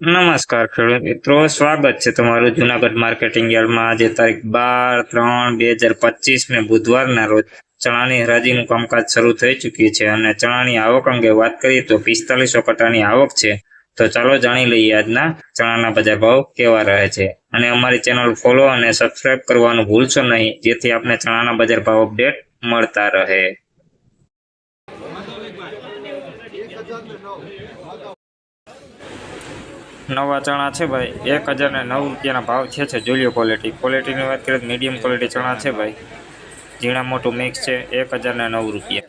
નમસ્કાર ખેડૂત મિત્રો, સ્વાગત છે તમારું જુનાગઢ માર્કેટિંગ યાર્ડમાં. આજે તારીખ બાર ત્રણ બે હજાર પચીસ ને બુધવારના રોજ ચણાની હરાજીનું કામકાજ શરૂ થઈ ચૂક્યું છે અને ચણાની આવક અંગે વાત કરીએ તો પિસ્તાલીસો કટાની આવક છે. તો ચાલો જાણી લઈએ આજના ચણાના બજાર ભાવ કેવા રહે છે. અને અમારી ચેનલ ફોલો અને સબસ્ક્રાઇબ કરવાનું ભૂલશો નહીં, જેથી આપને ચણાના બજાર ભાવ અપડેટ મળતા રહે. નવા ચણા છે ભાઈ. એક હજારને નવ રૂપિયાના ભાવ છે છે જોલિયો ક્વોલિટી. ક્વોલિટીની વાત કરીએ મીડિયમ ક્વોલિટી ચણા છે ભાઈ. ઝીણા મોટું મિક્સ છે, એક હજારને નવ રૂપિયા.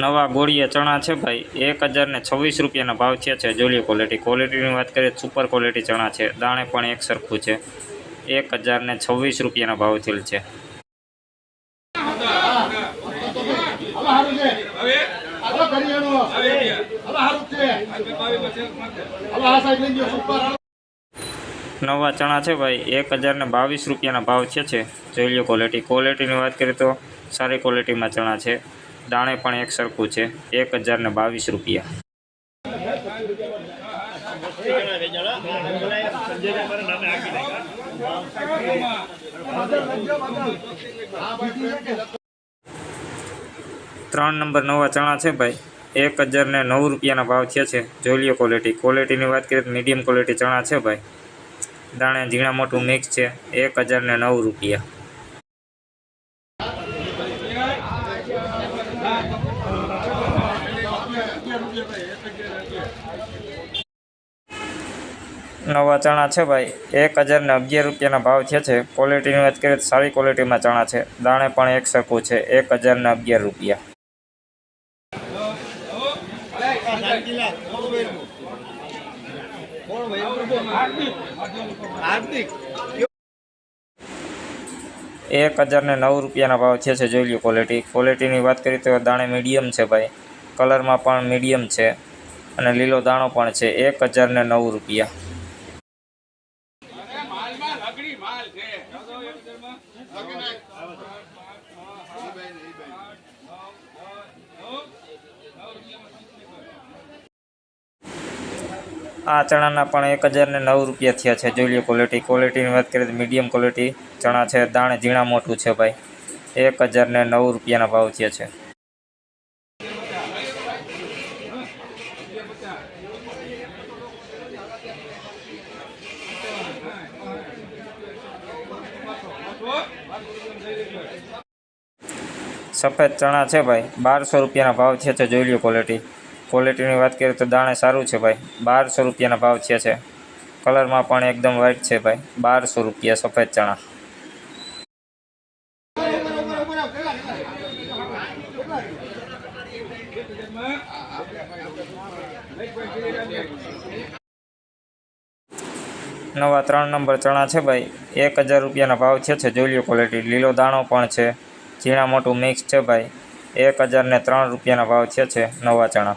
નવા ગોળીયા ચણા છે ભાઈ? એક હજારને છવ્વીસ રૂપિયાના ભાવ છે છે. જોલિયો ક્વોલિટી ક્વોલિટીની વાત કરીએ સુપર ક્વોલિટી ચણા છે. દાણે પણ એક સરખું છે. એક હજારને છવ્વીસ રૂપિયાના ભાવ થયેલ છે. નવા ચણા છે ભાઈ? એક હજારને બાવીસ રૂપિયાના ભાવ છે છે. જોઈ લો ક્વોલિટી ક્વોલિટીની વાત કરીએ તો સારી ક્વોલિટીમાં ચણા છે. દાણે પણ એક સરખું છે, એક હજાર ને બાવીસ રૂપિયા. ત્રણ નંબર નવા ચણા છે ભાઈ, એક હજાર ને નવ રૂપિયાના ભાવ થયા છે, જોઈ ક્વોલિટી ક્વોલિટીની વાત કરીએ તો મીડિયમ ક્વોલિટી ચણા છે ભાઈ. દાણે ઝીણા મોટું મિક્સ છે, એક હજાર ને નવ રૂપિયા. નવા ચણા છે ભાઈ. એક હજાર ને અગિયાર રૂપિયાના ભાવ થયા છે. ક્વોલિટીની વાત કરીએ તો સારી ક્વોલિટીમાં ચણા છે. દાણે પણ એક સરખું છે. એક હજાર ને અગિયાર રૂપિયા. એક હજારને નવ રૂપિયાના ભાવ છે જોઈ લ્યો ક્વોલિટી ક્વોલિટીની વાત કરીએ તો દાણે મીડિયમ છે ભાઈ. કલરમાં પણ મીડિયમ છે અને લીલો દાણો પણ છે. એક હજારને નવ રૂપિયા. આ ચણાના પણ એક હજારને નવ રૂપિયા થયા છે. જોઈ લો ક્વોલિટી ક્વોલિટીની વાત કરીએ તો મીડિયમ ક્વોલિટી ચણા છે. દાણે ઝીણા મોટું છે ભાઈ. એક હજારને નવ રૂપિયાના ભાવ થયા છે. સફેદ ચણા છે ભાઈ. બારસો રૂપિયાના ભાવ થયા છે. જોઈ લો ક્વોલિટી ક્વોલિટીની વાત કરીએ તો દાણે સારું છે ભાઈ. બારસો રૂપિયાના ભાવ છે. છે કલરમાં પણ એકદમ વ્હાઈટ છે ભાઈ. બારસો રૂપિયા સફેદ ચણા. નવા ત્રણ નંબર ચણા છે ભાઈ. એક હજાર રૂપિયાના ભાવ છે છે. જોઈ લો ક્વોલિટી લીલો દાણો પણ છે. ઝીણા મોટું મિક્સ છે ભાઈ. એક હજાર ને ત્રણ રૂપિયાના ભાવ છે છે નવા ચણા.